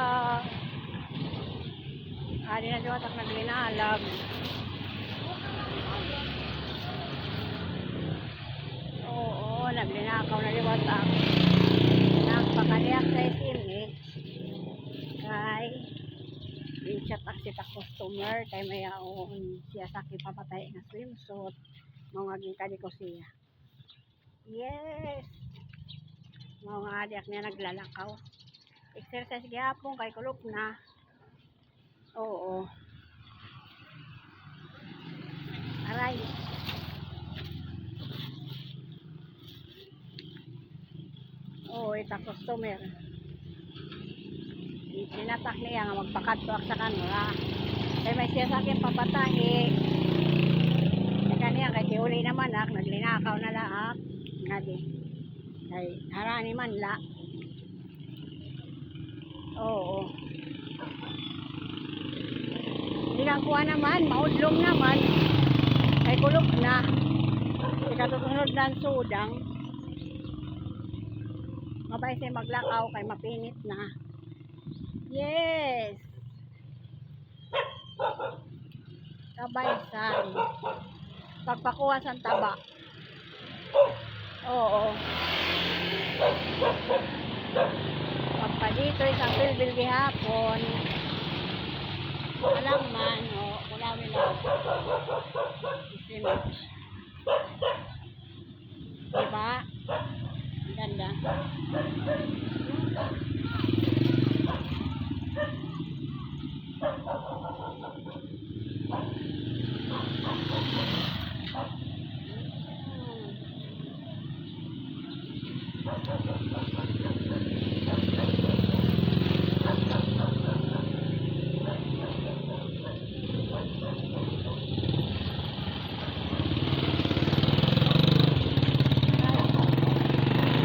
vlog. Ari na doon at naglinalag. Oo, naglinakaw na liwat ang nagpakaliak sa SMH. Kay Inchat ang sita customer kay may aon siya sa papatay nga swimsuit mga gingkadi ko siya. Yes! Mga adiak niya naglalakaw. Exercise gyapon kay kulok na. Oo. Aray. Oo, ita customer. Sinatak niya nga magpakatuak sa kanila. Kaya may siya sa akin papatahi. Kaya kaniya, kay tiuli naman ak, naglinakaw na laak. Nga di. Kay harani man la. Oo. Ginagawa naman, maudlong naman. Kay kulok na. Ikatutunod ng sudang. Mabay siya maglakaw kay mapinit na. Yes. Kabaysan. Pagpakuha sa taba. Oo. Pagpa dito isang bilbil gihapon. Alam man, o, kulawin na. Isimage. Diba? Ang ganda. Hmm.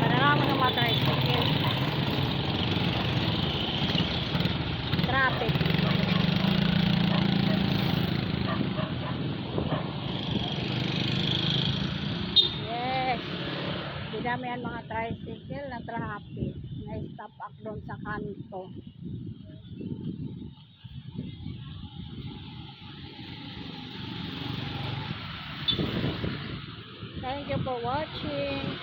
Marami ng mga tricycle. Traffic. Yes. Dinamihan mga tricycle na traffic. Na-stop up doon sa kanto. Thank you for watching.